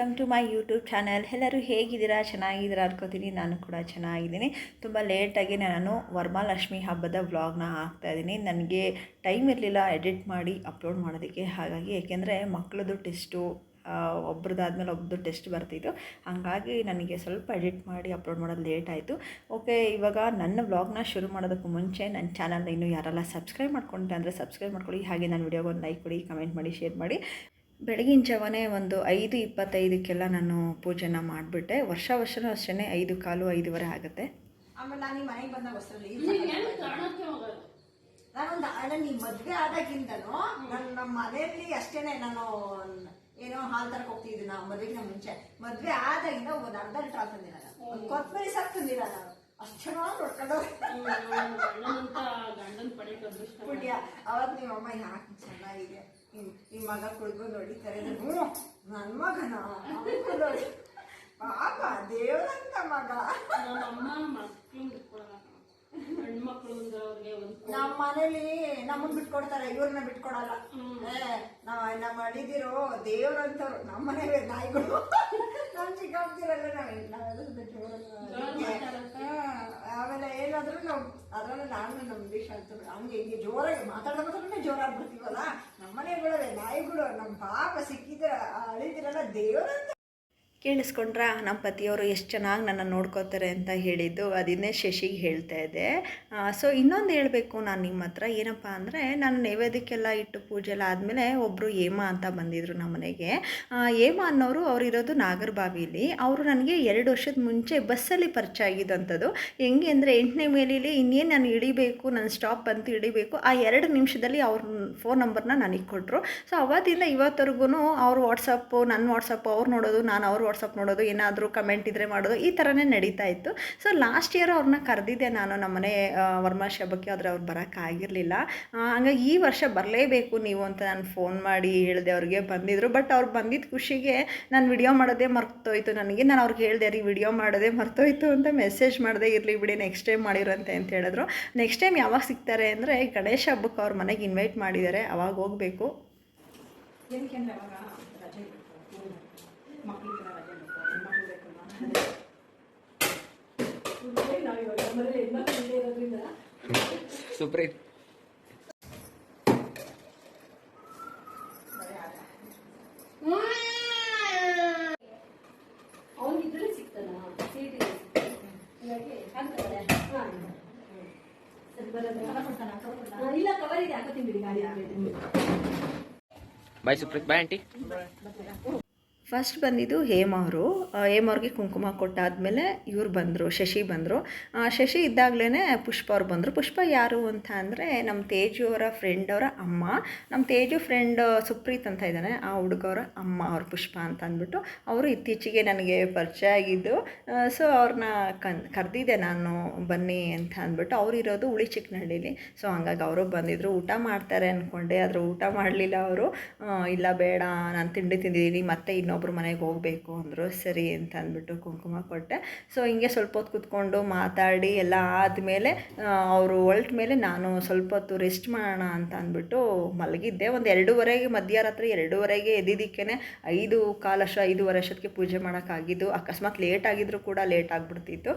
Welcome to my YouTube channel. ಎಲ್ಲರೂ ಹೇಗಿದ್ದೀರಾ? ಚೆನ್ನಾಗಿದ್ದೀರಾ ಅನ್ಕೋತೀನಿ. ನಾನು ಕೂಡ ಚೆನ್ನಾಗಿದ್ದೀನಿ. ತುಂಬ ಲೇಟಾಗಿ ನಾನು ವರ್ಮಾಲಕ್ಷ್ಮಿ ಹಬ್ಬದ ವ್ಲಾಗ್ನ ಹಾಕ್ತಾಯಿದ್ದೀನಿ ನನಗೆ ಟೈಮ್ ಇರಲಿಲ್ಲ ಎಡಿಟ್ ಮಾಡಿ ಅಪ್ಲೋಡ್ ಮಾಡೋದಕ್ಕೆ. ಹಾಗಾಗಿ ಏಕೆಂದರೆ ಮಕ್ಕಳದು ಟೆಸ್ಟು ಒಬ್ರದ್ದಾದ್ಮೇಲೆ ಒಬ್ಬರು ಟೆಸ್ಟ್ ಬರ್ತಿತ್ತು. ಹಾಗಾಗಿ ನನಗೆ ಸ್ವಲ್ಪ ಎಡಿಟ್ ಮಾಡಿ ಅಪ್ಲೋಡ್ ಮಾಡೋದು ಲೇಟ್ ಆಯಿತು. ಓಕೆ ಇವಾಗ ನನ್ನ ವ್ಲಾಗ್ನ ಶುರು ಮಾಡೋದಕ್ಕೂ ಮುಂಚೆ ನನ್ನ ಚಾನಲ್ನ ಇನ್ನೂ ಯಾರೆಲ್ಲ ಸಬ್ಸ್ಕ್ರೈಬ್ ಮಾಡ್ಕೊಂಡೆ ಅಂದರೆ ಸಬ್ಸ್ಕ್ರೈಬ್ ಮಾಡ್ಕೊಳ್ಳಿ. ಹಾಗೆ ನನ್ನ ವಿಡಿಯೋಗೆ ಒಂದು ಲೈಕ್ ಕೊಡಿ ಕಮೆಂಟ್ ಮಾಡಿ ಶೇರ್ ಮಾಡಿ. ಬೆಳಗಿನ ಜಾವನೇ ಒಂದು ಐದು ಇಪ್ಪತ್ತೈದಕ್ಕೆಲ್ಲ ನಾನು ಪೂಜೆನ ಮಾಡಿಬಿಟ್ಟೆ. ವರ್ಷ ವರ್ಷನೂ ಅಷ್ಟೇ ಐದು ಕಾಲು ಐದುವರೆ ಆಗುತ್ತೆ. ಆಮೇಲೆ ನಾನು ಮನೆಗೆ ಬಂದಾಗ ಹೊಸರಲ್ಲಿ ನಾನೊಂದು ಅಣ್ಣ ನೀ ಮದ್ವೆ ಆದಾಗಿಂದನು ನನ್ನ ನಮ್ಮ ಮನೆಯಲ್ಲಿ ಅಷ್ಟೇನೆ ನಾನು ಏನೋ ಹಾಲ್ ತರಕ್ ಹೋಗ್ತಿದ್ದೆ ನಾವು ಮದ್ವೆಗಿನ ಮುಂಚೆ. ಮದ್ವೆ ಆದಾಗಿಂದ ಒಂದು ಅರ್ಧ ಲೀಟರ್ ಹಾಲು ತಂದಿಲ್ಲ ನಾನು ಕೊತ್ತಂಬರಿ ಸಾಕು ತಂದಿಲ್ಲ ನಾನು. ಅಷ್ಟು ಚೆನ್ನಾಗಿ ನೋಡ್ಕೊಂಡು ಪುಣ್ಯ. ಅವತ್ತು ನಿಮ್ಮ ಅಮ್ಮ ಯಾಕೆ ಚೆನ್ನಾಗಿದೆ? ನಿಮ್ ನಿಮ್ ಮಗ ನೋಡಿತಾರೆ ಹ್ಞೂ ನನ್ನ ಮಗನ? ನೋಡಿ. ಪಾಪ ದೇವರಂತ ಮಗ. ನಮ್ಮ ಮನೇಲಿ ನಮ್ಮನ್ ಬಿಟ್ಕೊಡ್ತಾರೆ ಇವ್ರನ್ನ ಬಿಟ್ಕೊಡಲ್ಲ. ಏ, ನಾವ್ ನಮ್ಮ ಅಳಿದಿರೋ ದೇವ್ರಂತವ್ರು. ನಮ್ಮ ಮನೆ ನಾಯಿಗಳು. ನಮ್ ಚಿಕ್ಕಪ್ಪಿರಲ್ಲ ನಾವ್ ನಾವೆಲ್ಲ ದೇವ್ರನ್ನ. ಆಮೇಲೆ ಏನಾದರೂ ನಾವು ಅದ್ರಲ್ಲೂ ನಾನು ನಮ್ಮ ದೇಶ ಅಂತ ಹಂಗೆ ಹಿಂಗೆ ಜೋರಾಗಿ ಮಾತಾಡೋ ಮಾತಾಡೋದೇ ಜೋರಾಗಿ ಬರ್ತೀವಲ್ಲ? ನಮ್ಮ ಮನೆಗಳೇ ನಾಯಿಗಳು ನಮ್ಮ ಪಾಪ ಸಿಕ್ಕಿದ್ರೆ ಅಳಿದಿರಲ್ಲ ದೇವ್ರಂತ. ಕೇಳಿಸ್ಕೊಂಡ್ರಾ? ನಮ್ಮ ಪತಿಯವರು ಎಷ್ಟು ಚೆನ್ನಾಗಿ ನನ್ನ ನೋಡ್ಕೋತಾರೆ ಅಂತ ಹೇಳಿದ್ದು ಅದನ್ನೇ ಶಶಿಗೆ ಹೇಳ್ತಾ ಇದ್ದೆ. ಸೊ ಇನ್ನೊಂದು ಹೇಳಬೇಕು ನಾನು ನಿಮ್ಮ ಹತ್ರ. ಏನಪ್ಪ ಅಂದರೆ ನಾನು ನೈವೇದ್ಯಕ್ಕೆಲ್ಲ ಇಟ್ಟು ಪೂಜೆ ಎಲ್ಲ ಆದಮೇಲೆ ಒಬ್ಬರು ಹೇಮಾ ಅಂತ ಬಂದಿದ್ದರು ನಮ್ಮ ಮನೆಗೆ. ಹೇಮಾ ಅನ್ನೋರು ಅವ್ರು ಇರೋದು ನಾಗರಬಾವಿಲಿ. ಅವರು ನನಗೆ ಎರಡು ವರ್ಷದ ಮುಂಚೆ ಬಸ್ಸಲ್ಲಿ ಪರಿಚಯ ಆಗಿದ್ದಂಥದ್ದು ಹೆಂಗೆ ಅಂದರೆ ಎಂಟನೇ ಮೇಲಿಲಿ ಇನ್ನೇನು ನಾನು ಇಳಿಬೇಕು ನನ್ನ ಸ್ಟಾಪ್ ಬಂತು ಇಳಿಬೇಕು ಆ ಎರಡು ನಿಮಿಷದಲ್ಲಿ ಅವ್ರ ಫೋನ್ ನಂಬರ್ನ ನನಗೆ ಕೊಟ್ಟರು ಸೊ ಅವತ್ತಿಂದ ಇವತ್ತರೆಗೂ ಅವ್ರ ವಾಟ್ಸಪ್ಪು ನನ್ನ ವಾಟ್ಸಪ್ಪು, ಅವ್ರು ನೋಡೋದು, ನಾನು ಅವ್ರ ವಾಟ್ಸಪ್ ನೋಡೋದು, ಏನಾದರೂ ಕಮೆಂಟ್ ಇದ್ದರೆ ಮಾಡೋದು, ಈ ಥರನೇ ನಡೀತಾ ಇತ್ತು. ಸೊ ಲಾಸ್ಟ್ ಇಯರ್ ಅವ್ರನ್ನ ಕರೆದಿದ್ದೆ ನಾನು ನಮ್ಮನೆ ವರ್ಮಾಶ್ ಹಬ್ಬಕ್ಕೆ ಆದರೆ ಅವ್ರು ಬರೋಕ್ಕಾಗಿರಲಿಲ್ಲ ಹಂಗಾಗಿ ಈ ವರ್ಷ ಬರಲೇಬೇಕು ನೀವು ಅಂತ ನಾನು ಫೋನ್ ಮಾಡಿ ಹೇಳಿದೆ ಅವ್ರಿಗೆ ಬಂದಿದ್ದರು ಬಟ್ ಅವ್ರು ಬಂದಿದ್ದ ಖುಷಿಗೆ ನಾನು ವಿಡಿಯೋ ಮಾಡೋದೇ ಮರ್ತೋಯ್ತು. ನನಗೆ ನಾನು ಅವ್ರಿಗೆ ಹೇಳಿದೆ ರೀ ವಿಡಿಯೋ ಮಾಡೋದೇ ಮರ್ತೋಯ್ತು ಅಂತ ಮೆಸೇಜ್ ಮಾಡಿದೆ ಇರಲಿ ಬಿಡಿ ನೆಕ್ಸ್ಟ್ ಟೈಮ್ ಮಾಡಿರಂತೆ ಅಂತ ಹೇಳಿದ್ರು. ನೆಕ್ಸ್ಟ್ ಟೈಮ್ ಯಾವಾಗ ಸಿಗ್ತಾರೆ ಅಂದರೆ ಗಣೇಶ ಹಬ್ಬಕ್ಕೆ ಅವ್ರ ಮನೆಗೆ ಇನ್ವೈಟ್ ಮಾಡಿದ್ದಾರೆ. ಅವಾಗ ಹೋಗಬೇಕು. ಏನಕ್ಕೆ ಗಾಡಿ bye Supreeth bye aunty first ಬಂದಿದ್ದು ಹೇಮ ಅವರು. ಹೇಮ ಅವ್ರಿಗೆ ಕುಂಕುಮ ಕೊಟ್ಟಾದಮೇಲೆ ಇವ್ರು ಬಂದರು, ಶಶಿ ಬಂದರು. ಶಶಿ ಇದ್ದಾಗಲೇ ಪುಷ್ಪ ಅವ್ರು ಬಂದರು. ಪುಷ್ಪ ಯಾರು ಅಂತ ಅಂದರೆ ನಮ್ಮ ತೇಜು ಅವರ ಫ್ರೆಂಡ್ ಅವರ ಅಮ್ಮ. ನಮ್ಮ ತೇಜು ಫ್ರೆಂಡ್ ಸುಪ್ರೀತ್ ಅಂತ ಇದ್ದಾನೆ. ಆ ಹುಡುಗವರ ಅಮ್ಮ ಅವ್ರ ಪುಷ್ಪ ಅಂತ ಅಂದ್ಬಿಟ್ಟು ಅವರು ಇತ್ತೀಚೆಗೆ ನನಗೆ ಪರಿಚಯ ಆಗಿದ್ದು. ಸೊ ಅವ್ರನ್ನ ಕನ್, ಕರೆದಿದ್ದೆ ನಾನು ಬನ್ನಿ ಅಂತ ಅಂದ್ಬಿಟ್ಟು ಅವ್ರು ಇರೋದು ಉಳಿ ಚಿಕ್ಕನಹಳ್ಳಿಲಿ ಸೊ ಹಂಗಾಗಿ ಅವರು ಬಂದಿದ್ದರು ಊಟ ಮಾಡ್ತಾರೆ ಅಂದ್ಕೊಂಡೆ ಆದರೆ ಊಟ ಮಾಡಲಿಲ್ಲ ಅವರು. ಇಲ್ಲ ಬೇಡ, ನಾನು ತಿಂಡಿ ತಿಂದಿದ್ದೀನಿ, ಮತ್ತೆ ಇನ್ನೊಬ್ರು ಮನೆಗೆ ಹೋಗಬೇಕು ಅಂದರು ಸರಿ ಅಂತ ಅಂದ್ಬಿಟ್ಟು ಕುಂಕುಮ ಕೊಟ್ಟೆ. ಸೊ ಹಿಂಗೆ ಸ್ವಲ್ಪ ಹೊತ್ತು ಕೂತ್ಕೊಂಡು ಮಾತಾಡಿ ಎಲ್ಲ ಆದಮೇಲೆ ಅವರು ಹೊಲ್ಟ ಮೇಲೆ ನಾನು ಸ್ವಲ್ಪ ಹೊತ್ತು ರೆಸ್ಟ್ ಮಾಡೋಣ ಅಂತ ಅಂದ್ಬಿಟ್ಟು ಮಲಗಿದ್ದೆ. ಒಂದು ಎರಡೂವರೆಗೆ ಮಧ್ಯರಾತ್ರಿ ಎರಡೂವರೆಗೆ ಎದ್ದಿದ್ದಕ್ಕೇ ಐದು ಕಾಲಶ ಐದೂವರೆ ಅಷ್ಟೊತ್ತಿಗೆ ಪೂಜೆ ಮಾಡೋಕ್ಕಾಗಿದ್ದು. ಅಕಸ್ಮಾತ್ ಲೇಟ್ ಆಗಿದ್ರು ಕೂಡ ಲೇಟ್ ಆಗಿಬಿಡ್ತಿತ್ತು.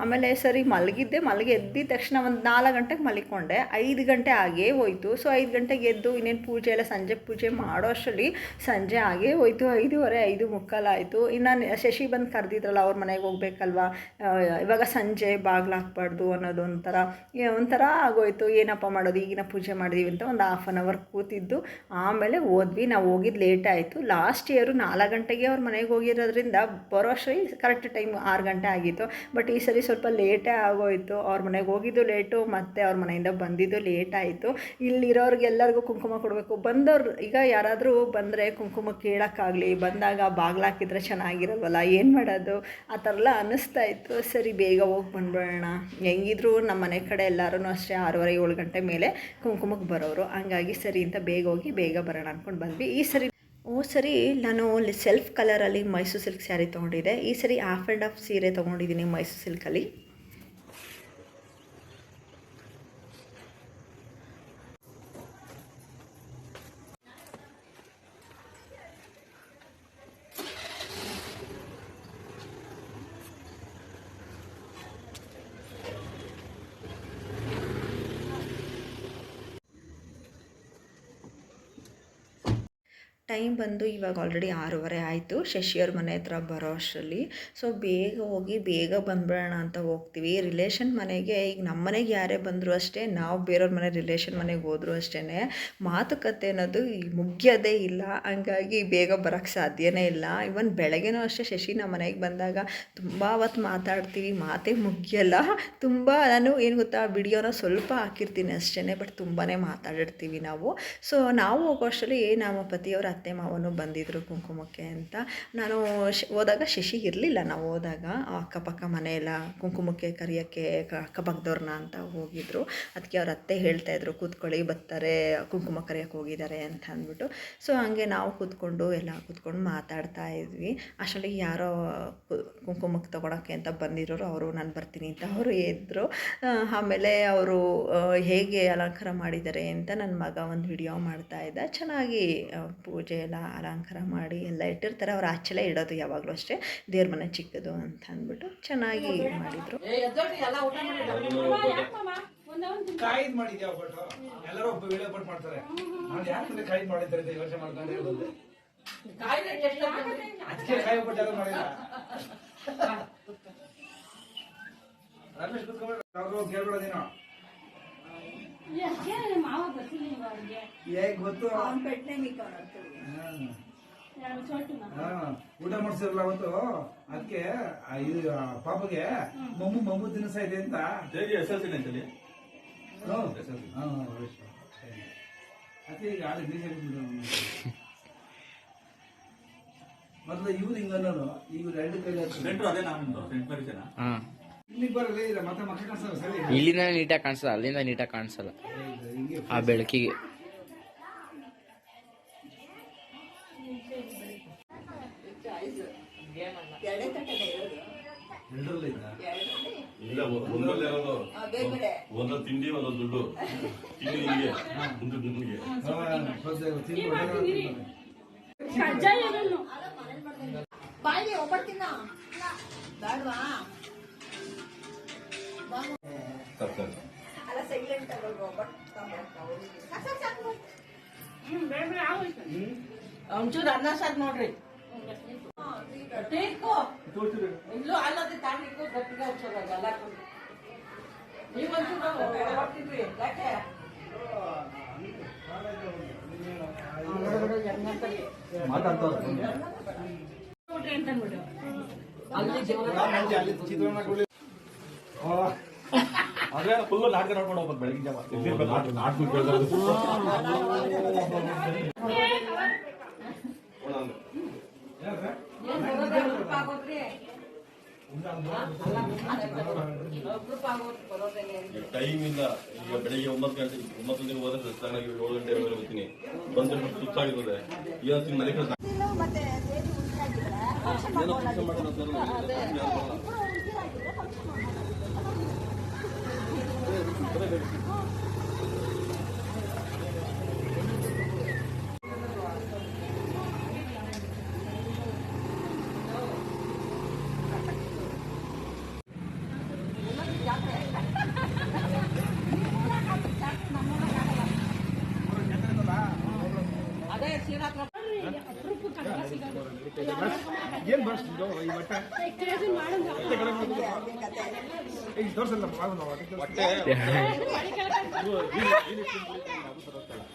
ಆಮೇಲೆ ಸರಿ ಮಲಗಿದ್ದೆ. ಮಲಗಿ ಎದ್ದಿದ ತಕ್ಷಣ ಒಂದು ನಾಲ್ಕು ಗಂಟೆಗೆ ಮಲಿಕೊಂಡೆ. ಐದು ಗಂಟೆ ಆಗೇ ಹೋಯ್ತು. ಸೊ ಐದು ಗಂಟೆಗೆ ಎದ್ದು ಇನ್ನೇನು ಪೂಜೆ ಎಲ್ಲ ಸಂಜೆ ಪೂಜೆ ಮಾಡೋ ಅಷ್ಟರಲ್ಲಿ ಸಂಜೆ ಆಗೇ ಹೋಯ್ತು. ಐದೂವರೆ ಐದು ಮುಕ್ಕಾಲಾಯಿತು. ಇನ್ನು ಶಶಿ ಬಂದು ಕರೆದಿದ್ರಲ್ಲ ಅವ್ರ ಮನೆಗೆ ಹೋಗ್ಬೇಕಲ್ವಾ? ಇವಾಗ ಸಂಜೆ ಬಾಗ್ಲು ಹಾಕ್ಬಾರ್ದು ಅನ್ನೋದು ಒಂಥರ ಆಗೋಯ್ತು. ಏನಪ್ಪ ಮಾಡೋದು? ಈಗಿನ ಪೂಜೆ ಮಾಡಿದೀವಿ ಅಂತ ಒಂದು ಹಾಫ್ ಆನ್ ಅವರ್ ಕೂತಿದ್ದು. ಆಮೇಲೆ ಹೋದ್ವಿ. ನಾವು ಹೋಗಿದ್ದು ಲೇಟ್ ಆಯಿತು. ಲಾಸ್ಟ್ ಇಯರು ನಾಲ್ಕು ಗಂಟೆಗೆ ಅವ್ರ ಮನೆಗೆ ಹೋಗಿರೋದ್ರಿಂದ ಬರೋ ಅಷ್ಟರಲ್ಲಿ ಕರೆಕ್ಟ್ ಟೈಮ್ ಆರು ಗಂಟೆ ಆಗಿತ್ತು. ಬಟ್ ಈ ಸರಿ ಸ್ವಲ್ಪ ಲೇಟೇ ಆಗೋಯ್ತು. ಅವ್ರ ಮನೆಗೆ ಹೋಗಿದ್ದು ಲೇಟು ಮತ್ತು ಅವ್ರ ಮನೆಯಿಂದ ಬಂದಿದ್ದು ಲೇಟ್ ಆಯಿತು. ಇಲ್ಲಿರೋರಿಗೆಲ್ಲರಿಗೂ ಕುಂಕುಮ ಕೊಡಬೇಕು. ಬಂದವ್ರು ಈಗ ಯಾರಾದರೂ ಬಂದರೆ ಕುಂಕುಮ ಕೇಳೋಕ್ಕಾಗಲಿ ಬಂದಾಗ ಬಾಗ್ಲು ಹಾಕಿದ್ರೆ ಚೆನ್ನಾಗಿರಲ್ವಲ್ಲ? ಏನು ಮಾಡೋದು? ಆ ಥರ ಎಲ್ಲ ಅನ್ನಿಸ್ತಾ ಇತ್ತು. ಸರಿ, ಬೇಗ ಹೋಗಿ ಬಂದ್ಬಿಡೋಣ. ಹೆಂಗಿದ್ರು ನಮ್ಮ ಮನೆ ಕಡೆ ಎಲ್ಲರೂ ಅಷ್ಟೇ ಆರೂವರೆ, ಏಳು ಗಂಟೆ ಮೇಲೆ ಕುಂಕುಮಕ್ಕೆ ಬರೋರು. ಹಂಗಾಗಿ ಸರಿ ಅಂತ ಬೇಗ ಹೋಗಿ ಬೇಗ ಬರೋಣ ಅಂದ್ಕೊಂಡು ಬಂದ್ವಿ. ಈ ಸರಿ ಓ, ಸರಿ. ನಾನು ಸೆಲ್ಫ್ ಕಲರಲ್ಲಿ ಮೈಸೂರು ಸಿಲ್ಕ್ ಸ್ಯಾರಿ ತೊಗೊಂಡಿದ್ದೆ. ಈ ಸರಿ ಆಫ್ ಆ್ಯಂಡ್ ಆಫ್ ಸೀರೆ ತೊಗೊಂಡಿದ್ದೀನಿ ಮೈಸೂರು ಸಿಲ್ಕಲ್ಲಿ. ಟೈಮ್ ಬಂದು ಇವಾಗ ಆಲ್ರೆಡಿ ಆರೂವರೆ ಆಯಿತು. ಶಶಿಯವ್ರ ಮನೆ ಹತ್ರ ಬರೋ ಅಷ್ಟರಲ್ಲಿ. ಸೊ ಬೇಗ ಹೋಗಿ, ಬೇಗ ಬಂದ್ಬಿಡೋಣ ಅಂತ ಹೋಗ್ತೀವಿ. ರಿಲೇಷನ್ ಮನೆಗೆ, ಈಗ ನಮ್ಮ ಮನೆಗೆ ಯಾರೇ ಬಂದರೂ ಅಷ್ಟೇ, ನಾವು ಬೇರೆಯವ್ರ ಮನೆ ರಿಲೇಷನ್ ಮನೆಗೆ ಹೋದರೂ ಅಷ್ಟೇ ಮಾತುಕತೆ ಅನ್ನೋದು ಮುಗಿಯೋದೇ ಇಲ್ಲ. ಹಂಗಾಗಿ ಬೇಗ ಬರೋಕ್ಕೆ ಸಾಧ್ಯನೇ ಇಲ್ಲ. ಇವನ್ ಬೆಳಗ್ಗೆನೂ ಅಷ್ಟೇ ಶಶಿ ನಮ್ಮ ಮನೆಗೆ ಬಂದಾಗ ತುಂಬ ಅವತ್ತು ಮಾತಾಡ್ತೀವಿ. ಮಾತೇ ಮುಗಿಯಲ್ಲ. ತುಂಬ ನಾನು ಏನು ಗೊತ್ತಾ, ವಿಡಿಯೋನ ಸ್ವಲ್ಪ ಹಾಕಿರ್ತೀನಿ ಅಷ್ಟೇ ಬಟ್ ತುಂಬಾ ಮಾತಾಡಿರ್ತೀವಿ ನಾವು. ಸೊ ನಾವು ಹೋಗೋ ಅಷ್ಟರಲ್ಲಿ ನಮ್ಮ ಪತಿಯವರ ಅತ್ತೆ ಮಾವನು ಬಂದಿದ್ದರು ಕುಂಕುಮಕ್ಕೆ ಅಂತ. ನಾನು ಹೋದಾಗ ಶಶಿ ಇರಲಿಲ್ಲ. ನಾವು ಹೋದಾಗ ಅಕ್ಕಪಕ್ಕ ಮನೆಯೆಲ್ಲ ಕುಂಕುಮಕ್ಕೆ ಕರಿಯೋಕ್ಕೆ ಅಕ್ಕಪಕ್ಕದವ್ರನ್ನ ಅಂತ ಹೋಗಿದ್ರು. ಅದಕ್ಕೆ ಅವ್ರ ಅತ್ತೆ ಹೇಳ್ತಾಯಿದ್ರು ಕೂತ್ಕೊಳ್ಳಿ, ಬರ್ತಾರೆ, ಕುಂಕುಮ ಕರೆಯೋಕ್ಕೆ ಹೋಗಿದ್ದಾರೆ ಅಂತ ಅಂದ್ಬಿಟ್ಟು. ಸೊ ಹಂಗೆ ನಾವು ಕೂತ್ಕೊಂಡು ಎಲ್ಲ ಕೂತ್ಕೊಂಡು ಮಾತಾಡ್ತಾ ಇದ್ವಿ. ಅಷ್ಟರಲ್ಲಿ ಯಾರೋ ಕುಂಕುಮಕ್ಕೆ ತೊಗೊಳಕ್ಕೆ ಅಂತ ಬಂದಿರೋರು ಅವರು, ನಾನು ಬರ್ತೀನಿ ಅಂತ ಅವರು ಇದ್ದರು ಆಮೇಲೆ ಅವರು ಹೇಗೆ ಅಲಂಕಾರ ಮಾಡಿದ್ದಾರೆ ಅಂತ ನನ್ನ ಮಗ ಒಂದು ವಿಡಿಯೋ ಮಾಡ್ತಾ ಇದ್ದ. ಚೆನ್ನಾಗಿ ಪೂಜೆ ಎಲ್ಲ ಅಲಂಕಾರ ಮಾಡಿ ಎಲ್ಲ ಇಟ್ಟಿರ್ತಾರೆ. ಅವ್ರು ಆಚೆಲೆ ಇಡೋದು ಯಾವಾಗಲೂ ಅಷ್ಟೇ. ದೇವ್ರ ಮನೆ ಚಿಕ್ಕದು ಅಂತ ಅಂದ್ಬಿಟ್ಟು ಚೆನ್ನಾಗಿ ಮಾಡಿದರು. ರಮೇಶ್ ಹೇಗ್ ಗೊತ್ತು. ಹಾ, ಊಟ ಮಾಡ್ಸಿರಲ್ಲ ಅವತ್ತು? ಅದಕ್ಕೆ ಇದು ಪಾಪಗೆ ಮಮ್ಮು ಮಮ್ಮು ದಿನಸ ಇದೆ ಅಂತ. ಹೇಗೆ ಎಸ್ ಎಲ್ ಸಿ. ಅದಕ್ಕೆ ಈಗ ಆಳೆ ಬೀಜ. ಮೊದ್ಲು ಇವ್ರು ಹಿಂಗ ಅನ್ನೋರು ಇವ್ರು ಎರಡು ಕೈಲಿ ಸೆಂಟ್ರು ಅದೇ ನಾನು ಸೆಂಟ್ ಇಲ್ಲಿಂದ ನೀಟಾಗಿ ಕಾಣಿಸಲ್ಲ ಅಲ್ಲಿಂದ ನೀಟಾಗಿ ಕಾಣಿಸಲ್ಲ ಆ ಬೆಳಕಿಗೆ ಎರಡೇ ತಟ್ಟೆ ಇರೋದು ಇಲ್ಲ ಒಂದಲ್ಲಿ ಇರೋದು ಒಂದೊಂದು ತಿಂಡಿ ಒಂದೊಂದು ದುಡ್ಡು ತಿಂಡಿ ನಿಮಗೆ ನಿಮಗೆ ಹೊಡೆದ ಬಾಯಿಗೆ ಒಬ್ಬಟ್ಟಿನ ಒಂಚೂರು ಅನ್ನ ಸಾರು ನೋಡ್ರಿ. ಇಲ್ಲೂ ಅಲ್ಲದೆ ತಾಂಡಿಕು ಗಟ್ಟಿಗೆ ಒಂಚೂರು ಎಲ್ಲ ನೀವೊಂಚೂರು ಹೊಟ್ಟಿದ್ರಿ ಯಾಕೆ? ಅಲ್ಲಿ ಜೀವನ ಅದೇ ಫುಲ್ ನಾಟಕ ನೋಡ್ಕೊಂಡು ಹೋಗ್ಬೇಕು ಬೆಳಗಿನ ಜಾವ. ನಾಟಕ ಬರೋದೇನೆ ಟೈಮ್ ಇಲ್ಲ. ಈಗ ಬೆಳಿಗ್ಗೆ ಒಂಬತ್ತು ಗಂಟೆ ಒಂಬತ್ತು ಗಂಟೆಗೆ ಹೋದ್ರೆ ಚೆನ್ನಾಗಿ ಏಳು ಗಂಟೆ ಹೋಗ್ತೀನಿ. ಬಂದು ಸುತ್ತಾಗಿರ್ತದೆ ಇವತ್ತಿನ ಮನೆ ಕೆಲಸ ಏನೋ ಅದೇ ಶ್ರೀನಾಥ ಏನ್ ಬರ್ಸ್ತಿದ್ದೋ ಈ ಬಟ್ಟೆ ಈಗ ತೋರ್ಸಲ್ಲ ಮಾಡು ಹೊಟ್ಟೆ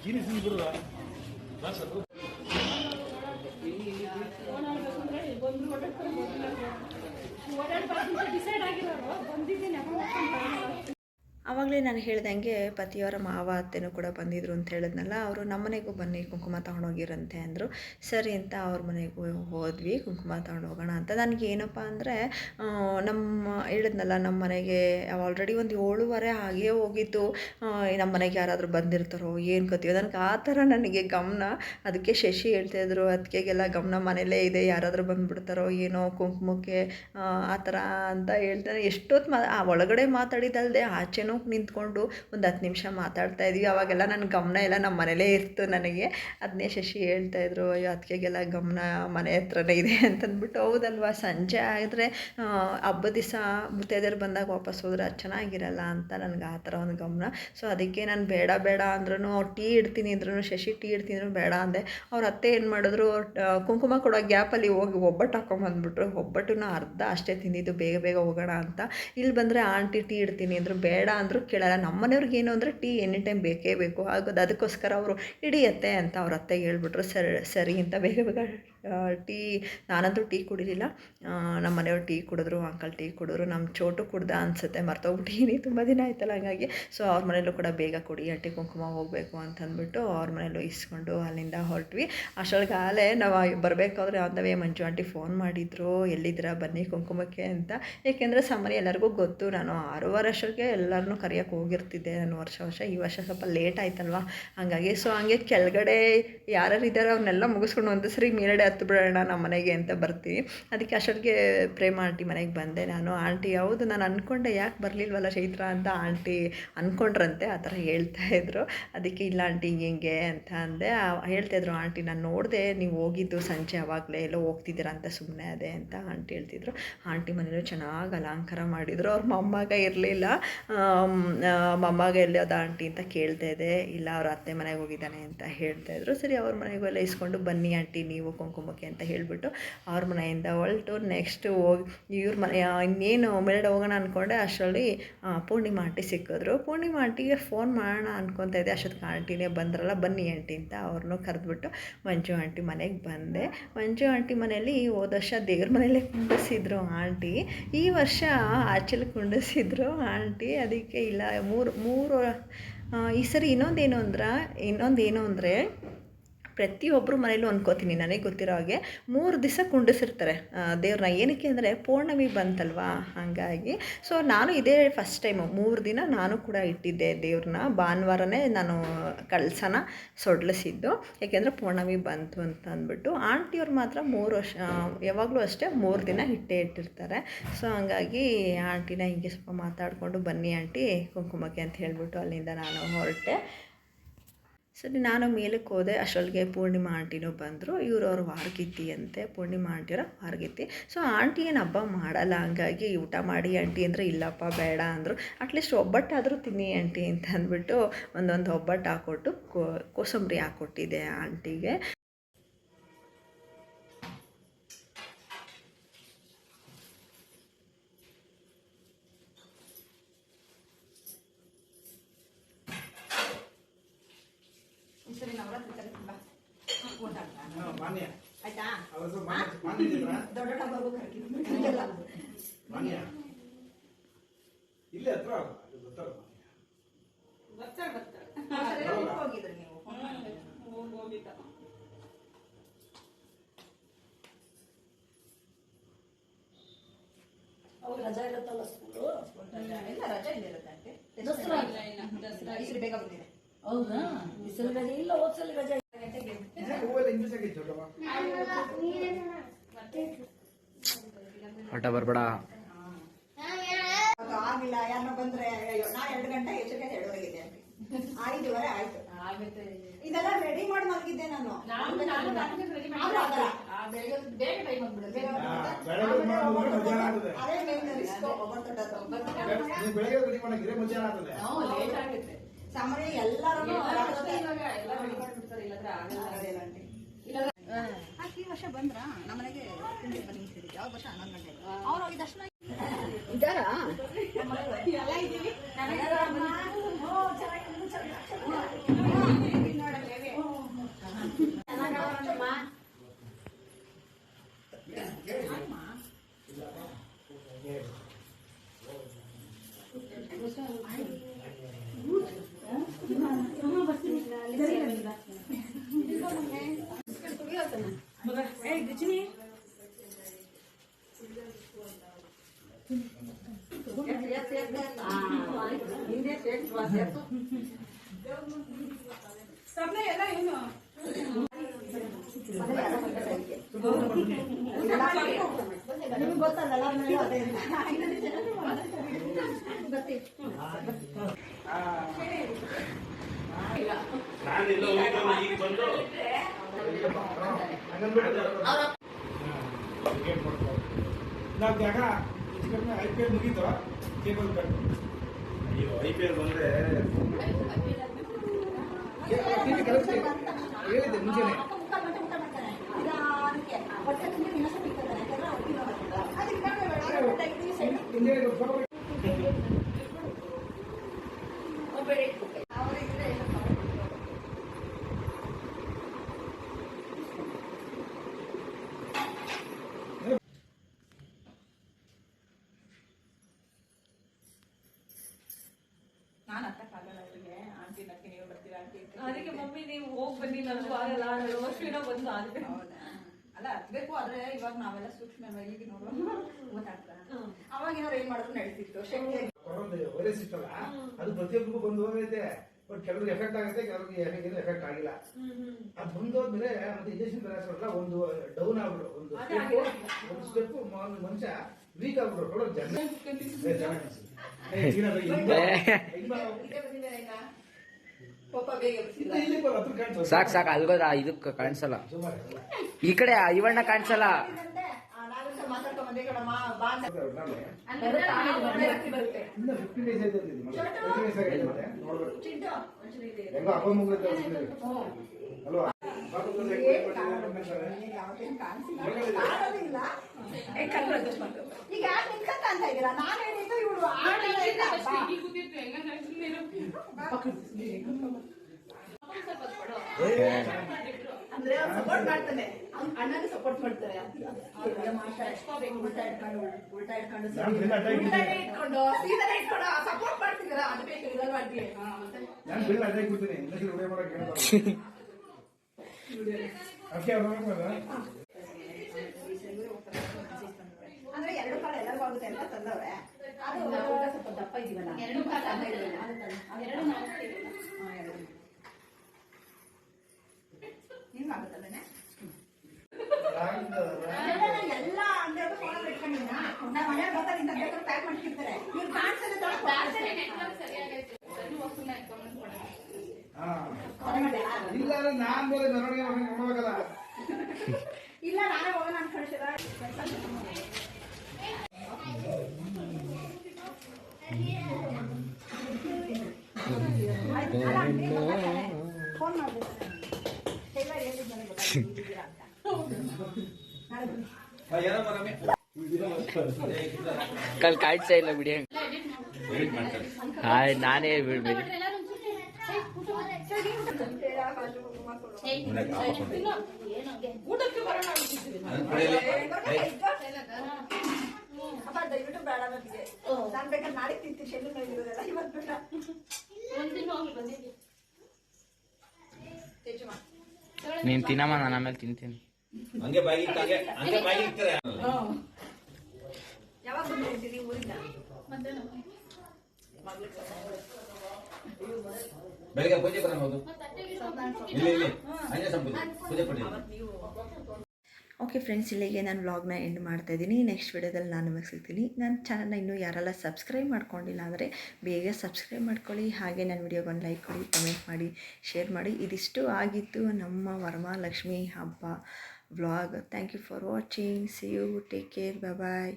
ಜೀನಿ ಸಿಂಗ್ಬಿಡುವ ಆವಾಗಲೇ ನಾನು ಹೇಳ್ದಂಗೆ ಪತಿಯವರ ಮಾವ ಅತ್ತೆನೂ ಕೂಡ ಬಂದಿದ್ರು ಅಂತ ಹೇಳಿದ್ನಲ್ಲ ಅವರು ನಮ್ಮ ಮನೆಗೂ ಬನ್ನಿ ಕುಂಕುಮ ತಗೊಂಡೋಗಿರಂತೆ ಅಂದರು. ಸರಿ ಅಂತ ಅವ್ರ ಮನೆಗೂ ಹೋದ್ವಿ ಕುಂಕುಮ ಹೋಗೋಣ ಅಂತ. ನನಗೆ ಏನಪ್ಪ ಅಂದರೆ ನಮ್ಮ ಹೇಳಿದ್ನಲ್ಲ ನಮ್ಮ ಮನೆಗೆ ಆಲ್ರೆಡಿ ಒಂದು ಏಳುವರೆ ಹಾಗೇ ಹೋಗಿತ್ತು. ನಮ್ಮ ಮನೆಗೆ ಯಾರಾದರೂ ಬಂದಿರ್ತಾರೋ ಏನು ಕತ್ತೀವೋ ನನಗೆ ಆ ಥರ ನನಗೆ ಗಮನ ಅದಕ್ಕೆ ಶಶಿ ಹೇಳ್ತಾಯಿದ್ರು ಅದಕ್ಕೆಗೆಲ್ಲ ಗಮನ ಮನೇಲೇ ಇದೆ ಯಾರಾದರೂ ಬಂದುಬಿಡ್ತಾರೋ ಏನೋ ಕುಂಕುಮಕ್ಕೆ ಆ, ಥರ ಅಂತ ಹೇಳ್ತಾರೆ ಎಷ್ಟೊತ್ತು ಮಾ ಒಳಗಡೆ ಮಾತಾಡಿದಲ್ಲದೆ ಆಚೆನೂ ನಿಂತ್ಕೊಂಡು ಒಂದು ಹತ್ತು ನಿಮಿಷ ಮಾತಾಡ್ತಾ ಇದ್ವಿ. ಅವಾಗೆಲ್ಲ ನನ್ನ ಗಮನ ಎಲ್ಲ ನಮ್ಮ ಮನೇಲೇ ಇತ್ತು ನನಗೆ. ಅದನ್ನೇ ಶಶಿ ಹೇಳ್ತಾ ಇದ್ರು, ಅಯ್ಯೋ ಅದಕ್ಕೆಲ್ಲ ಗಮನ ಮನೆ ಹತ್ರನೇ ಇದೆ ಅಂತಂದ್ಬಿಟ್ಟು. ಹೌದಲ್ವಾ? ಸಂಜೆ ಆದರೆ ಹಬ್ಬದ ದಿವಸ ಮುತ್ತೈದೆಯರು ಬಂದಾಗ ವಾಪಸ್ ಹೋದ್ರೆ ಅದು ಚೆನ್ನಾಗಿರಲ್ಲ ಅಂತ ನನಗೆ ಆ ಥರ ಒಂದು ಗಮನ. ಸೊ, ಅದಕ್ಕೆ ನಾನು ಬೇಡ ಬೇಡ ಅಂದ್ರೂ ಟೀ ಇಡ್ತೀನಿ ಅಂದ್ರೂ ಶಶಿ ಟೀ ಇಡ್ತೀನಿ ಅಂದ್ರೂ ಬೇಡ ಅಂದೆ. ಅವ್ರ ಅತ್ತೆ ಏನು ಮಾಡಿದ್ರು ಕುಂಕುಮ ಕೊಡೋ ಗ್ಯಾಪಲ್ಲಿ ಹೋಗಿ ಒಬ್ಬಟ್ಟು ಹಾಕೊಂಬಂದ್ಬಿಟ್ರು ಒಬ್ಬಟ್ಟು ಅರ್ಧ ಅಷ್ಟೇ ತಿಂದಿದ್ದು, ಬೇಗ ಬೇಗ ಹೋಗೋಣ ಅಂತ. ಇಲ್ಲಿ ಬಂದರೆ, ಆಂಟಿ, ಟೀ ಇಡ್ತೀನಿ ಅಂದರು, ಬೇಡ ಅಂದರೂ ಕೇಳಲ್ಲ. ನಮ್ಮ ಮನೆಯವ್ರಿಗೆ ಏನು ಅಂದರೆ ಟೀ ಎನಿ ಟೈಮ್ ಬೇಕೇ ಬೇಕು. ಆಗೋದು ಅದಕ್ಕೋಸ್ಕರ ಅವರು ಹಿಡಿಯತ್ತೆ ಅಂತ ಅವ್ರ ಅತ್ತೆಗೆ ಹೇಳ್ಬಿಟ್ರು. ಸರಿ ಸರಿ ಅಂತ ಬೇಗ ಬೇಗ ಟೀ, ನಾನಂತೂ ಟೀ ಕುಡಿಲಿಲ್ಲ. ನಮ್ಮ ಮನೆಯವ್ರು ಟೀ ಕುಡಿದ್ರು, ಅಂಕಲ್ ಟೀ ಕುಡಿದ್ರು. ನಮ್ಮ ಚೋಟು ಕುಡ್ದ ಅನಿಸುತ್ತೆ ಮರ್ತೋಗ್ಬಿಟ್ಟಿನಿ ತುಂಬ ದಿನ ಆಯ್ತಲ್ಲ ಹಂಗಾಗಿ. ಸೊ ಅವ್ರ ಮನೇಲೂ ಕೂಡ ಬೇಗ ಕೊಡಿ ಅಟ್ಟಿ ಕುಂಕುಮ ಹೋಗಬೇಕು ಅಂತಂದ್ಬಿಟ್ಟು ಅವ್ರ ಮನೇಲೂ ಇಸ್ಕೊಂಡು ಅಲ್ಲಿಂದ ಹೊರಟ್ವಿ. ಅಷ್ಟೊಳಗೆ ಆಲೇ ನಾವು ಬರಬೇಕಾದ್ರೆ ಆದವೇ ಮಂಜು ಆಂಟಿ ಫೋನ್ ಮಾಡಿದ್ರು, ಎಲ್ಲಿದ್ದೀರಾ ಬನ್ನಿ ಕುಂಕುಮಕ್ಕೆ ಅಂತ. ಏಕೆಂದರೆ ಸಾಮಾನ್ಯ ಎಲ್ಲರಿಗೂ ಗೊತ್ತು, ನಾನು ಆರು ವರ್ಷಕ್ಕೆ ಎಲ್ಲರನ್ನೂ ಕರೆಯೋಕ್ಕೆ ಹೋಗಿರ್ತಿದ್ದೆ. ನಾನು ವರ್ಷ ವರ್ಷ, ಈ ವರ್ಷ ಸ್ವಲ್ಪ ಲೇಟ್ ಆಯ್ತಲ್ವಾ? ಹಾಗಾಗಿ ಸೊ ಹಂಗೆ ಕೆಳಗಡೆ ಯಾರ್ಯಾರು ಇದ್ದಾರೆ ಅವನ್ನೆಲ್ಲ ಮುಗಿಸ್ಕೊಂಡು ಒಂದು ಸರಿ ಮೇಲ್ಗಡೆ ಹತ್ತು ಬಿಡೋಣ ನಮ್ಮ ಮನೆಗೆ ಅಂತ ಬರ್ತೀವಿ. ಅದಕ್ಕೆ ಅಷ್ಟೊತ್ತಿಗೆ ಪ್ರೇಮ ಆಂಟಿ ಮನೆಗೆ ಬಂದೆ. ನಾನು, ಆಂಟಿ, ಹೌದು, ನಾನು ಅಂದ್ಕೊಂಡೆ ಯಾಕೆ ಬರಲಿಲ್ವಲ್ಲ ಚೈತ್ರ ಅಂತ ಆಂಟಿ ಅಂದ್ಕೊಂಡ್ರಂತೆ ಆ ಥರ ಹೇಳ್ತಾ ಇದ್ರು. ಅದಕ್ಕೆ, ಇಲ್ಲ ಆಂಟಿ, ಹಿಂಗೆ ಅಂತ ಅಂದೆ. ಹೇಳ್ತಾ ಇದ್ರು, ಆಂಟಿ, ನಾನು ನೋಡಿದೆ, ನೀವು ಹೋಗಿದ್ದು ಸಂಜೆ ಆವಾಗಲೇ ಎಲ್ಲೋ ಹೋಗ್ತಿದ್ದೀರಾ ಅಂತ ಸುಮ್ಮನೆ ಅದೇ ಅಂತ ಆಂಟಿ ಹೇಳ್ತಿದ್ರು. ಆಂಟಿ ಮನೇಲೂ ಚೆನ್ನಾಗಿ ಅಲಂಕಾರ ಮಾಡಿದರು. ಅವ್ರ ಮೊಮ್ಮಗ ಇರಲಿಲ್ಲ. ಮೊಮ್ಮಗ ಎಲ್ಲೋದ ಆಂಟಿ ಅಂತ ಕೇಳ್ತಾ ಇದ್ದೆ. ಇಲ್ಲ, ಅವ್ರ ಅತ್ತೆ ಮನೆಗೆ ಹೋಗಿದ್ದಾನೆ ಅಂತ ಹೇಳ್ತಾ ಇದ್ರು. ಸರಿ, ಅವ್ರ ಮನೆಗೂ ಎಲ್ಲ ಇಸ್ಕೊಂಡು ಬನ್ನಿ ಆಂಟಿ, ನೀವು ಕುಂಕುಮಕ್ಕೆ ಅಂತ ಹೇಳಿಬಿಟ್ಟು ಅವ್ರ ಮನೆಯಿಂದ ಹೊರಟು ನೆಕ್ಸ್ಟ್ ಹೋಗಿ ಇವ್ರ ಮನೆ ಇನ್ನೇನು ಮೇಲ್ಗಡೆ ಹೋಗೋಣ ಅಂದ್ಕೊಂಡೆ ಅಷ್ಟರಲ್ಲಿ ಪೂರ್ಣಿಮಾ ಆಂಟಿ ಸಿಕ್ಕಿದ್ರು. ಪೂರ್ಣಿಮಾ ಆಂಟಿಗೆ ಫೋನ್ ಮಾಡೋಣ ಅನ್ಕೊತಾ ಇದ್ದೆ. ಅಷ್ಟೊತ್ತಿಗೆ ಆಂಟಿನೇ ಬಂದ್ರಲ್ಲ, ಬನ್ನಿ ಆಂಟಿ ಅಂತ ಅವ್ರನ್ನೂ ಕರೆದ್ಬಿಟ್ಟು ಮಂಜು ಆಂಟಿ ಮನೆಗೆ ಬಂದೆ. ಮಂಜು ಆಂಟಿ ಮನೆಯಲ್ಲಿ ಹೋದ ವರ್ಷ ದೇವ್ರ ಮನೆಯಲ್ಲೇ ಕುಂಡಿಸಿದ್ರು ಆಂಟಿ ಈ ವರ್ಷ ಆಚೆಲಿ ಕುಂಡಿಸಿದ್ರು ಆಂಟಿ ಅದಕ್ಕೆ ಇಲ್ಲ, ಮೂರು ಮೂರು ಈ ಸರಿ ಇನ್ನೊಂದೇನು ಅಂದ್ರೆ, ಇನ್ನೊಂದೇನು ಅಂದರೆ ಪ್ರತಿಯೊಬ್ಬರು ಮನೇಲೂ ಅನ್ಕೋತೀನಿ, ನನಗೆ ಗೊತ್ತಿರೋ ಹಾಗೆ. ಮೂರು ದಿವಸ ಕುಂಡಿಸಿರ್ತಾರೆ ದೇವ್ರನ್ನ ಏನಕ್ಕೆ ಅಂದರೆ, ಪೌರ್ಣಮಿ ಬಂತಲ್ವಾ? ಹಾಗಾಗಿ. ಸೊ ನಾನು ಇದೇ ಫಸ್ಟ್ ಟೈಮು ಮೂರು ದಿನ ನಾನು ಕೂಡ ಇಟ್ಟಿದ್ದೆ ದೇವ್ರನ್ನ ಭಾನುವಾರನೇ ನಾನು ಕಳಸನ ಸೊಡ್ಲಿಸಿದ್ದು. ಯಾಕೆಂದರೆ, ಪೌರ್ಣಮಿ ಬಂತು ಅಂತ ಅಂದ್ಬಿಟ್ಟು. ಆಂಟಿಯವ್ರು ಮಾತ್ರ ಮೂರು ವರ್ಷ ಯಾವಾಗಲೂ ಅಷ್ಟೇ ಮೂರು ದಿನ ಇಟ್ಟೇ ಇಟ್ಟಿರ್ತಾರೆ. ಸೊ ಹಂಗಾಗಿ ಆಂಟಿನ ಹೀಗೆ ಸ್ವಲ್ಪ ಮಾತಾಡಿಕೊಂಡು, ಬನ್ನಿ ಆಂಟಿ, ಕುಂಕುಮಕ್ಕೆ ಅಂತ ಹೇಳಿಬಿಟ್ಟು ಅಲ್ಲಿಂದ ನಾನು ಹೊರಟೆ. ಸರಿ, ನಾನು ಮೇಲಕ್ಕೆ ಹೋದೆ. ಅಷ್ಟೊಳಗೆ ಪೂರ್ಣಿಮಾ ಆಂಟಿನೂ ಬಂದರು. ಇವರು ಅವ್ರ ವಾರ್ಗಿತ್ತಿ ಅಂತೆ ಪೂರ್ಣಿಮಾ ಆಂಟಿಯವ್ರ ವಾರ್ಗಿತ್ತಿ ಸೊ ಆಂಟಿ ಏನು ಹಬ್ಬ ಮಾಡಲ್ಲ. ಹಂಗಾಗಿ ಊಟ ಮಾಡಿ, ಆಂಟಿ ಅಂದರೆ ಇಲ್ಲಪ್ಪ, ಬೇಡ ಅಂದರು. ಅಟ್ಲೀಸ್ಟ್ ಒಬ್ಬಟ್ಟಾದರೂ ತಿನ್ನಿ ಆಂಟಿ ಅಂತ ಅಂದ್ಬಿಟ್ಟು ಒಂದೊಂದು ಒಬ್ಬಟ್ಟು ಹಾಕ್ಕೊಟ್ಟು ಕೋಸಂಬರಿ ಹಾಕ್ಕೊಟ್ಟಿದ್ದೆ ಆಂಟಿಗೆ ಈ ಸರಿ ನವರಾತ್ರಿ ಕರಿತೀನಿ ಬಾ ಊಟ ಹಾ, ಮಾನ್ಯ ಆಯ್ತಾ? ದೊಡ್ಡ ಡಬ್ಬಗೂ ಇಲ್ಲೇ ಹತ್ರ ಹೋಗಿದ್ರಿ ನೀವು ಹೋಗ್ ಹೋಗಿದ್ದ ಅವ್ರು ರಜಾ ಇರುತ್ತಲ್ಲ ಸ್ಕೂಲು ರಜಾ ರಜೆ ಇಲ್ಲಿರುತ್ತೆ ಅಂತೆ ದಸರಾ ಇಲ್ಲ. ದಸರಾ ಈ ಬೇಗ ಬಂದಿದೆ. ಹೌದಾ? ಈ ಸಲ ರಜೆ ಇಲ್ಲ ಹೋದ್ ಸಲ ರಜೆ ಹಠ ಬರ್ಬೇಡ. ಆಗಿಲ್ಲ ಯಾರನ್ನ ಬಂದ್ರೆ ಅಯ್ಯೋ ನಾ ಎರಡು ಗಂಟೆ ಹೆಚ್ಚಿಗೆ ಎರಡುವರೆಗಿದೆ ಐದುವರೆ ಆಯ್ತು. ಇದೆಲ್ಲ ರೆಡಿ ಮಾಡಿ ಮಲಗಿದ್ದೆ ನಾನು. ನಾನು ನಾನು ರೆಡಿ ಮಾಡಿ ಆದ್ರೆ ಆ ಬೇಗ ಬೇಗ ಟೈಮ್ ಆಗ್ಬಿಡುತ್ತೆ. ಬೇಗ ಹಾ, ಬಂದ್ಬಿಡುತ್ತೆ. ಬೆಳಗ್ಗೆ ಆಮೇಲೆ ಮಾಡಿ ಒಬ್ಬಟ್ಟು ಮಧ್ಯಾಹ್ನ. ಅದೇ ಆಗ್ತದೆ. ಆಗುತ್ತೆ. ಸಾಮಾನ್ಯ ಎಲ್ಲರೂ ಎಲ್ಲರೂ ಇವಾಗ ಎಲ್ಲ ರೆಡಿ ಮಾಡ್ಬಿಡ್ತಾರೆ ಇಲ್ಲಾಂದ್ರೆ ಆಗಲ್ಲ ಆಂಟಿ ಈ ವರ್ಷ ಬಂದ್ರ ನಮ್ಮನೆಗೆ ತಿಂಡಿ ಬನ್ನಿ ಅಂತಿದ್ರು. ಯಾವ ವರ್ಷ ಹನ್ನೊಂದು ಗಂಟೆ ಅವ್ರು ಹೋಗಿದ ಇದ್ದಾರಾ ಎಲ್ಲ ಇದ್ದೀವಿ ಹಿಂದೆ ಸೇರ್ಸ್ ಬಾ ಸೇರ್ಸು. ಸಪ್ಲೈ ಎಲ್ಲ ಏನು ನಿಮ್ಗೆ ಗೊತ್ತಲ್ಲ ಎಲ್ಲರ ಮನೆಯಲ್ಲೂ ಅದೇ ನಾವು ಜಾಗ ಕಡಿಮೆ ಐ ಪಿ ಎಲ್ ಮುಗೀತು ಕೇಬಲ್ ಕಟ್ ಅಯ್ಯೋ ಐ ಪಿ ಎಲ್ ಬಂದ್ರೆ ಹೇಳಿದ್ದೆ ಮುಂಚೆನೆ ಮುಕ್ಕಾಲು ಗಂಟೆ ಊಟ ಮಾಡ್ತಾರೆ ನಿಧಾನಕ್ಕೆ ಹೊಟ್ಟೆ ತುಂಬಿ ಇನ್ನೊಂದು ಬಿಡ್ತಾರೆ ಯಾಕಂದ್ರೆ ಅವ್ರು ತಿನ್ನೋರಲ್ಲ. ಅದಕ್ಕೆ ಕಡಿಮೆ ಬೇಡ ಊಟ ಇಡ್ತೀವಿ ಸೈಡ್ ಹಿಂದೆ ಇದು ಫೋಟೋ ಅವರಿದ್ರೆ ನಾನು ಹತ್ತಕ್ಕಾಗಲ್ಲ ಅವರಿಗೆ ಆಂಟಿ ನಕ್ಕೆ ನೀವು ಬರ್ತೀರಾ ಆಂಟಿ ಅದಕ್ಕೆ ಮಮ್ಮಿ ನೀವು ಹೋಗ್ ಬನ್ನಿ ನನಗೂ ಆಗಲ್ಲ ನಾನು ವರ್ಷಿನ ಬಂದು ಆದ್ರೆ ಅಲ್ಲ ಹತ್ಬೇಕು ಆದ್ರೆ ಇವಾಗ ನಾವೆಲ್ಲ ಸೂಕ್ಷ್ಮ ಈಗ ನೋಡು ಅವಾಗ ಏನಾರು ಏನ್ ಮಾಡಿದ್ರು ನಡೀತಿತ್ತು? ಶಕ್ತಿ ವೈರಸ್ ಇತ್ತಲ್ಲ ಅದು ಪ್ರತಿಯೊಬ್ಬರಿಗೂ ಬಂದು ಹೋಗೈತೆ ಬಟ್ ಕೆಲವ್ರಿಗೆ ಎಫೆಕ್ಟ್ ಆಗುತ್ತೆ ಕೆಲವ್ರಿಗೆ ಏನು ಎಫೆಕ್ಟ್ ಆಗಿಲ್ಲ. ಅದು ಬಂದೋದ್ಮೇಲೆ ಮತ್ತೆ ಇಂಜೆಕ್ಷನ್ ತರಿಸೋಲ್ಲ ಒಂದು ಡೌನ್ ಆಗ್ಬಿಡು ಒಂದು ಸ್ಟೆಪ್ ಒಂದು ಸ್ಟೆಪ್ ಮನುಷ್ಯ ವೀಕ್ ಆಗ್ಬಿಡು ನೋಡೋ ಜನ. ಸಾಕ್ ಸಾಕ್ ಅಲ್ಗೋದ ಇದಕ್ ಕಾಣಿಸಲ್ಲ ಈ ಕಡೆ ಇವಣ್ಣ ಕಾಣಿಸಲ್ಲ ಇದಂತೆ, ಆ, ನಾವೆಲ್ಲ ಮಾತಾಡ್ಕೊಂಡ್ ಬಂದೆ ಕಣಮ್ಮ, ಬಾ ಅಂತ ನಾಳೆ ಬರುತ್ತೆ, ಆಮೇಲೆ ಒಳ್ಳೆ ರಾತ್ರಿ ಬರುತ್ತೆ. ಇನ್ನು 15 days ಆಯ್ತು ಅಂತಿದ್ದೆ 15 days ಆಗೈತೆ ಮತ್ತೆ. ನೋಡ್ಬೇಕು. ಚಿಂಟು, ಒಂಚೂರು ಇದೆ. ಹೆಂಗೋ ಅಪ್ಪ ಮಾಡ್ಕೊ. ಈಗ ಯಾಕೆ ನಿಂತ್ಕೊಂತ ಅಂತ ಇದ್ದೀರಾ ನಾನು ಹೇಳಿದ್ದು ಇವಳು ಅಂದ್ರೆ ಸಪೋರ್ಟ್ ಮಾಡ್ತಾನೆ ಅಣ್ಣನ ಸಪೋರ್ಟ್ ಮಾಡ್ತಾರೆ ಉಲ್ಟಾ ಇಟ್ಕೊಂಡು ಉಲ್ಟಾ ಇಟ್ಕೊಂಡು. ಉಲ್ಟಾನೇ ಸೀದಾನೇ ಸಪೋರ್ಟ್ ಮಾಡ್ತಿದ್ದೀರಾ ಅದು ಬೇಕು ಮಾಡ್ತೀವಿ ಹಾ, ಮತ್ತೆ ನಾನು ಬಿಲ್ ಅದೇ ಕೂತೀನಿ ಮಾಡಕ್ಕೆ ಅಂದ್ರೆ ಎರಡು ಕಾಲ ಎಲ್ಲರಿಗೂ ಆಗುತ್ತೆ ಅಂತ ತಂದವ್ರೆ. ಅದು ಸ್ವಲ್ಪ ದಪ್ಪ ಇದೀವಲ್ಲ ಎರಡು ಕಾಲ ಹಿಂಗಾಗುತ್ತಲ್ಲೇ ಎಲ್ಲ ಅಂಗಡಿಯವರು ಫೋನ್ ಇಟ್ಕೊಂಡಿದ್ದ ನಮ್ಮ ಮನೆಯವ್ರು ಬರ್ತಾರೆ ಇಂಥ ಬೇಕಾದ್ರೆ ಪ್ಯಾಕ್ ಮಾಡ್ತಿರ್ತಾರೆ ಇವ್ರು ಕಾಣಿಸೋದು ಹಾ. ಇಲ್ಲ ಅಂದ್ರೆ ನಾನ್ ಬೇರೆ ಮೆರವಣಿಗೆ ಮಾಡ್ಕೊಂಡು ನೋಡ್ಬೇಕಲ್ಲ ಇಲ್ಲ ನಾನೇ ಹೋಗೋಣ ಅಂತ ಕಳಿಸಿದ ಫೋನ್ ಮಾಡ್ಬೇಕು ಎಲ್ಲ ಹೇಳಿದ್ ನನಗೆ ಗೊತ್ತಾಗ್ತಿದ್ದೀರಾ ಅಂತ ನಾಳೆ ಬನ್ನಿ ಏನೋ ಬರಮೆ ಕಲ್ ಕಾಯ್ತಾ ಇಲ್ಲ ಬಿಡಿ. ಹಾಯ್ ನಾನೇ ಬಿಡ್ಬೇಡಿ ದಯವಿಟ್ಟು ನಾನು ಬೇಕಾದ್ರೆ ನಾಳೆ ತಿಂತೀನಿ ಇವತ್ತು ನೀನ್ ತಿನ್ನಮ್ಮ ನಾನು ಆಮೇಲೆ ತಿಂತೀನಿ. ಹಂಗೆ ಬಾಯಿ ಹಂಗೆ ಹಂಗೆ ಬಾಯಿ ಯಾವಾಗ ಊರಿಂದ? ಬೆಳಿಗ್ಗೆ ಪೂಜೆ ಬರೋದು ಇಲ್ಲಿ ಇಲ್ಲಿ. ಹಂಗೆ ಸಂಪೂಜೆ ಪೂಜೆ ಪಡಿ. ಓಕೆ ಫ್ರೆಂಡ್ಸ್ ಇಲ್ಲಿಗೆ ನಾನು ವ್ಲಾಗ್ನ ಎಂಡ್ ಮಾಡ್ತಾ ಇದ್ದೀನಿ. ನೆಕ್ಸ್ಟ್ ವಿಡಿಯೋದಲ್ಲಿ ನಾನು ಸಿಗ್ತೀನಿ ನನ್ನ ಚಾನಲ್ನ ಇನ್ನೂ ಯಾರೆಲ್ಲ ಸಬ್ಸ್ಕ್ರೈಬ್ ಮಾಡ್ಕೊಂಡಿಲ್ಲ ಅಂದರೆ ಬೇಗ ಸಬ್ಸ್ಕ್ರೈಬ್ ಮಾಡ್ಕೊಳ್ಳಿ. ಹಾಗೆ ನನ್ನ ವಿಡಿಯೋಗೊಂದು ಲೈಕ್ ಕೊಡಿ ಕಮೆಂಟ್ ಮಾಡಿ ಶೇರ್ ಮಾಡಿ. ಇದಿಷ್ಟು ಆಗಿತ್ತು ನಮ್ಮ ವರಮಹಾಲಕ್ಷ್ಮಿ ಹಬ್ಬ vlog thank you for watching see you take care bye